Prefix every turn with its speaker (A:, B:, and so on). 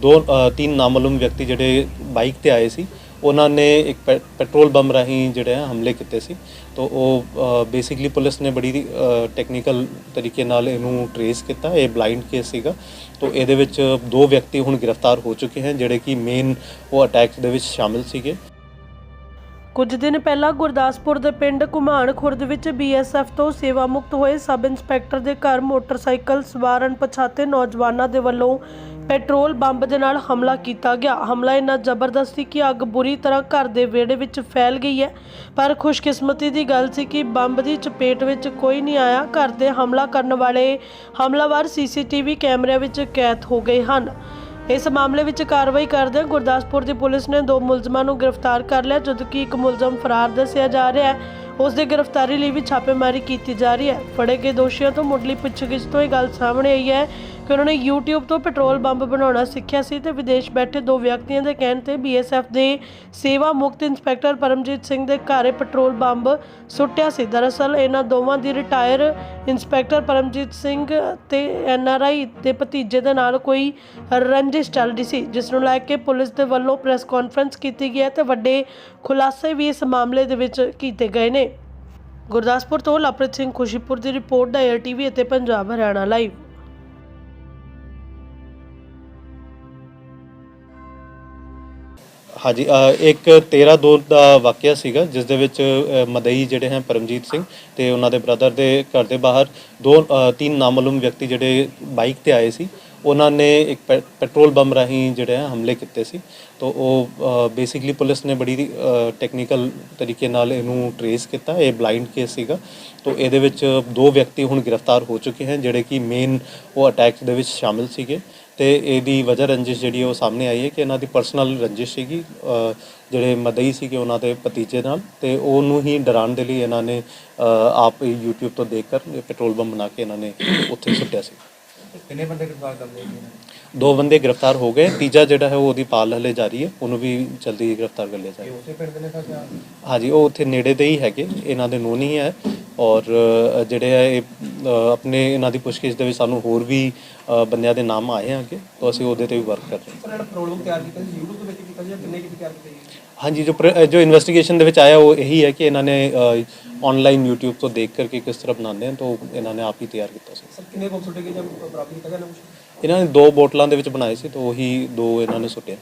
A: ਦੋ ਅ, ਤਿੰਨ ਨਾਮਾਲੂਮ ਵਿਅਕਤੀ ਜਿਹੜੇ ਬਾਈਕ ਤੇ ਆਏ ਸੀ ਉਹਨਾਂ ਨੇ ਇੱਕ ਪੈ- ਪੈਟਰੋਲ ਬੰਬ ਰਾਹੀਂ ਜਿਹੜੇ ਆ ਹਮਲੇ ਕੀਤੇ ਸੀ। ਤੋਂ ਉਹ ਬੇਸਿਕਲੀ ਪੁਲਿਸ ਨੇ ਬੜੀ ਟੈਕਨੀਕਲ ਤਰੀਕੇ ਨਾਲ ਇਹਨੂੰ ਟਰੇਸ ਕੀਤਾ ਇਹ ਬਲਾਈਂਡ ਕੇਸ ਸੀਗਾ। ਤੋਂ ਇਹਦੇ ਵਿੱਚ ਦੋ ਵਿਅਕਤੀ ਹੁਣ ਗ੍ਰਿਫਤਾਰ ਹੋ ਚੁੱਕੇ ਹਨ ਜਿਹੜੇ ਕਿ ਮੇਨ ਉਹ ਅਟੈਕ ਦੇ ਵਿੱਚ ਸ਼ਾਮਿਲ ਸੀਗੇ।
B: ਕੁਝ ਦਿਨ ਪਹਿਲਾਂ ਗੁਰਦਾਸਪੁਰ ਦੇ ਪਿੰਡ ਘੁਮਾਣ ਖੁਰਦ ਵਿੱਚ ਬੀਐਸਐਫ ਤੋਂ ਸੇਵਾ ਮੁਕਤ ਹੋਏ ਸਬ ਇੰਸਪੈਕਟਰ ਦੇ ਘਰ ਮੋਟਰਸਾਈਕਲ ਸਵਾਰ ਅਣਪਛਾਤੇ ਨੌਜਵਾਨਾਂ ਦੇ ਵੱਲੋਂ ਪੈਟਰੋਲ ਬੰਬ ਦੇ ਨਾਲ ਹਮਲਾ ਕੀਤਾ ਗਿਆ। ਹਮਲਾ ਇੰਨਾ ਜ਼ਬਰਦਸਤ ਸੀ ਕਿ ਅੱਗ ਬੁਰੀ ਤਰ੍ਹਾਂ ਘਰ ਦੇ ਵਿਹੜੇ ਵਿੱਚ ਫੈਲ ਗਈ ਹੈ। ਪਰ ਖੁਸ਼ਕਿਸਮਤੀ ਦੀ ਗੱਲ ਸੀ ਕਿ ਬੰਬ ਦੀ ਚਪੇਟ ਵਿੱਚ ਕੋਈ ਨਹੀਂ ਆਇਆ। ਘਰ 'ਤੇ ਹਮਲਾ ਕਰਨ ਵਾਲੇ ਹਮਲਾਵਰ ਸੀਸੀਟੀਵੀ ਕੈਮਰਿਆਂ ਵਿੱਚ ਕੈਦ ਹੋ ਗਏ ਹਨ। ਇਸ ਮਾਮਲੇ ਵਿੱਚ ਕਾਰਵਾਈ ਕਰਦਿਆਂ ਗੁਰਦਾਸਪੁਰ ਦੀ ਪੁਲਿਸ ਨੇ ਦੋ ਮੁਲਜ਼ਮਾਂ ਨੂੰ ਗ੍ਰਿਫਤਾਰ ਕਰ ਲਿਆ, ਜਦੋਂ ਕਿ ਇੱਕ ਮੁਲਜ਼ਮ ਫਰਾਰ ਦੱਸਿਆ ਜਾ ਰਿਹਾ ਹੈ। ਉਸ ਦੀ ਗ੍ਰਿਫਤਾਰੀ ਲਈ ਵੀ ਛਾਪੇਮਾਰੀ ਕੀਤੀ ਜਾ ਰਹੀ ਹੈ। ਫੜੇ ਗਏ ਦੋਸ਼ੀਆਂ ਤੋਂ ਮੁੱਢਲੀ ਪੁੱਛਗਿੱਛ ਤੋਂ ਇਹ ਗੱਲ ਸਾਹਮਣੇ ਆਈ ਹੈ ਕਿ ਉਹਨਾਂ ਨੇ YouTube ਤੋਂ ਪੈਟਰੋਲ ਬੰਬ ਬਣਾਉਣਾ ਸਿੱਖਿਆ ਸੀ ਤੇ ਵਿਦੇਸ਼ ਬੈਠੇ ਦੋ ਵਿਅਕਤੀਆਂ ਦੇ ਕਹਿਣ ਤੇ BSF ਦੇ ਸੇਵਾ ਮੁਕਤ ਇੰਸਪੈਕਟਰ ਪਰਮਜੀਤ ਸਿੰਘ ਦੇ ਘਰੇ ਪੈਟਰੋਲ ਬੰਬ ਸੁੱਟਿਆ ਸੀ। ਦਰਅਸਲ, ਇਹਨਾਂ ਦੋਵਾਂ ਦੀ ਰਿਟਾਇਰ ਇੰਸਪੈਕਟਰ ਪਰਮਜੀਤ ਸਿੰਘ ਤੇ ਐਨਆਰਆਈ ਦੇ ਭਤੀਜੇ ਦੇ ਨਾਲ ਕੋਈ ਰੰਜਿਸ਼ ਚੱਲ ਰਹੀ ਸੀ, ਜਿਸ ਨੂੰ ਲੈ ਕੇ ਪੁਲਿਸ ਦੇ ਵੱਲੋਂ ਪ੍ਰੈਸ ਕਾਨਫਰੰਸ ਕੀਤੀ ਗਈ ਹੈ ਤੇ ਵੱਡੇ ਖੁਲਾਸੇ ਵੀ ਇਸ ਮਾਮਲੇ ਦੇ ਵਿੱਚ ਕੀਤੇ ਗਏ ਨੇ। ਗੁਰਦਾਸਪੁਰ ਤੋਂ ਲਵਪ੍ਰੀਤ ਸਿੰਘ ਖੁਸ਼ੀਪੁਰ ਦੀ ਰਿਪੋਰਟ ਦਾ ਟੀਵੀ ਅਤੇ ਪੰਜਾਬ ਹਰਿਆਣਾ ਲਾਈਵ
A: ਹਾਂਜੀ ਇੱਕ 13 ਦੋ ਦਾ ਵਾਕਿਆ ਸੀਗਾ, ਜਿਸ ਦੇ ਵਿੱਚ ਮਦਈ ਜਿਹੜੇ ਹਨ ਪਰਮਜੀਤ ਸਿੰਘ ਤੇ ਉਹਨਾਂ ਦੇ ਬ੍ਰਦਰ ਦੇ ਘਰ ਦੇ ਬਾਹਰ ਦੋ ਤਿੰਨ ਨਾਮਾਲੂਮ ਵਿਅਕਤੀ ਜਿਹੜੇ ਬਾਈਕ ਤੇ ਆਏ ਸੀ, ਉਹਨਾਂ ਨੇ ਇੱਕ ਪੈ- ਪੈਟਰੋਲ ਬੰਬ ਰਾਹੀਂ ਜਿਹੜੇ ਆ ਹਮਲੇ ਕੀਤੇ ਸੀ। ਤੋਂ ਉਹ ਬੇਸਿਕਲੀ ਪੁਲਿਸ ਨੇ ਬੜੀ ਟੈਕਨੀਕਲ ਤਰੀਕੇ ਨਾਲ ਇਹਨੂੰ ਟਰੇਸ ਕੀਤਾ, ਇਹ ਬਲਾਈਂਡ ਕੇਸ ਸੀਗਾ। ਤੋਂ ਇਹਦੇ ਵਿੱਚ ਦੋ ਵਿਅਕਤੀ ਹੁਣ ਗ੍ਰਿਫਤਾਰ ਹੋ ਚੁੱਕੇ ਹਨ ਜਿਹੜੇ ਕਿ ਮੇਨ ਉਹ ਅਟੈਕ ਦੇ ਵਿੱਚ ਸ਼ਾਮਿਲ ਸੀਗੇ। ਤੇ ਇਹਦੀ ਵਜ੍ਹਾ ਰੰਜਿਸ਼ ਜਿਹੜੀ ਉਹ ਸਾਹਮਣੇ ਆਈ ਹੈ ਕਿ ਇਹਨਾਂ ਦੀ ਪਰਸਨਲ ਰੰਜਿਸ਼ ਸੀਗੀ ਜਿਹੜੇ ਮਦਈ ਸੀਗੇ ਉਹਨਾਂ ਦੇ ਭਤੀਜੇ ਨਾਲ ਤੇ ਉਹਨੂੰ ਹੀ ਡਰਾਉਣ ਦੇ ਲਈ ਇਹਨਾਂ ਨੇ ਆਪ YouTube ਤੋਂ ਦੇਖ ਕਰ ਪੈਟਰੋਲ ਬੰਬ ਬਣਾ ਕੇ ਇਹਨਾਂ ਨੇ ਉੱਥੇ ਸੁੱਟਿਆ ਸੀ।
C: ਕਿੰਨੇ ਬੰਦੇ ਗ੍ਰਿਫਤਾਰ ਕਰ ਲਏ
A: ਦੋ ਬੰਦੇ ਗ੍ਰਿਫਤਾਰ ਹੋ ਗਏ ਤੀਜਾ ਜਿਹੜਾ ਹੈ ਉਹ ਉਹਦੀ ਪਾਲ ਹਲੇ ਜਾਰੀ ਹੈ ਉਹਨੂੰ ਵੀ ਜਲਦੀ ਗ੍ਰਿਫਤਾਰ ਕਰ ਲਿਆ ਜਾਏਗਾ
C: ਉਸੇ ਪਿੰਡ ਦੇ ਨੇ ਤਾਂ ਕਿਆ
A: ਹਾਂਜੀ ਉਹ ਉੱਥੇ ਨੇੜੇ ਦੇ ਹੀ ਹੈਗੇ ਇਹਨਾਂ ਦੇ ਨਹੀਂ ਹੈ। ਔਰ ਜਿਹੜੇ ਹੈ ਇਹ ਆਪਣੇ ਇਹਨਾਂ ਦੀ ਪੁੱਛਗਿੱਛ ਦੇ ਵਿੱਚ ਸਾਨੂੰ ਹੋਰ ਵੀ ਬੰਦਿਆਂ ਦੇ ਨਾਮ ਆਏ ਆ ਅੱਗੇ ਤਾਂ ਅਸੀਂ ਉਹਦੇ ਤੇ ਵੀ ਵਰਕ ਕਰ ਰਹੇ ਹਾਂ।
C: ਜਿਹੜਾ ਪ੍ਰੋਬਲਮ ਤਿਆਰ ਕੀਤਾ ਸੀ YouTube ਦੇਖ ਕੇ ਕੀਤਾ ਜਾਂ ਕਿੰਨੇ ਕਿਤੇ ਤਿਆਰ ਕੀਤਾ ਜੀ
A: ਹਾਂਜੀ ਜੋ ਜੋ ਇਨਵੈਸਟੀਗੇਸ਼ਨ ਦੇ ਵਿੱਚ ਆਇਆ ਉਹ ਇਹੀ ਹੈ ਕਿ ਇਹਨਾਂ ਨੇ ਆਨਲਾਈਨ YouTube ਤੋਂ ਦੇਖ ਕਰਕੇ ਕਿਸ ਤਰ੍ਹਾਂ ਬਣਾਉਂਦੇ ਹਨ ਤਾਂ ਉਹ ਇਹਨਾਂ ਨੇ ਆਪ ਹੀ ਤਿਆਰ ਕੀਤਾ ਸੀ।
C: ਸਰ ਕਿੰਨੇ ਸੁੱਟੇ ਗਏ ਜਾਂ ਬਰਾਬਰ ਕੀਤਾ ਗਿਆ ਨਾ
A: ਇਹਨਾਂ ਨੇ ਦੋ ਬੋਟਲਾਂ ਦੇ ਵਿੱਚ ਬਣਾਏ ਸੀ ਤਾਂ ਉਹੀ ਦੋ ਇਹਨਾਂ ਨੇ ਸੁੱਟਿਆ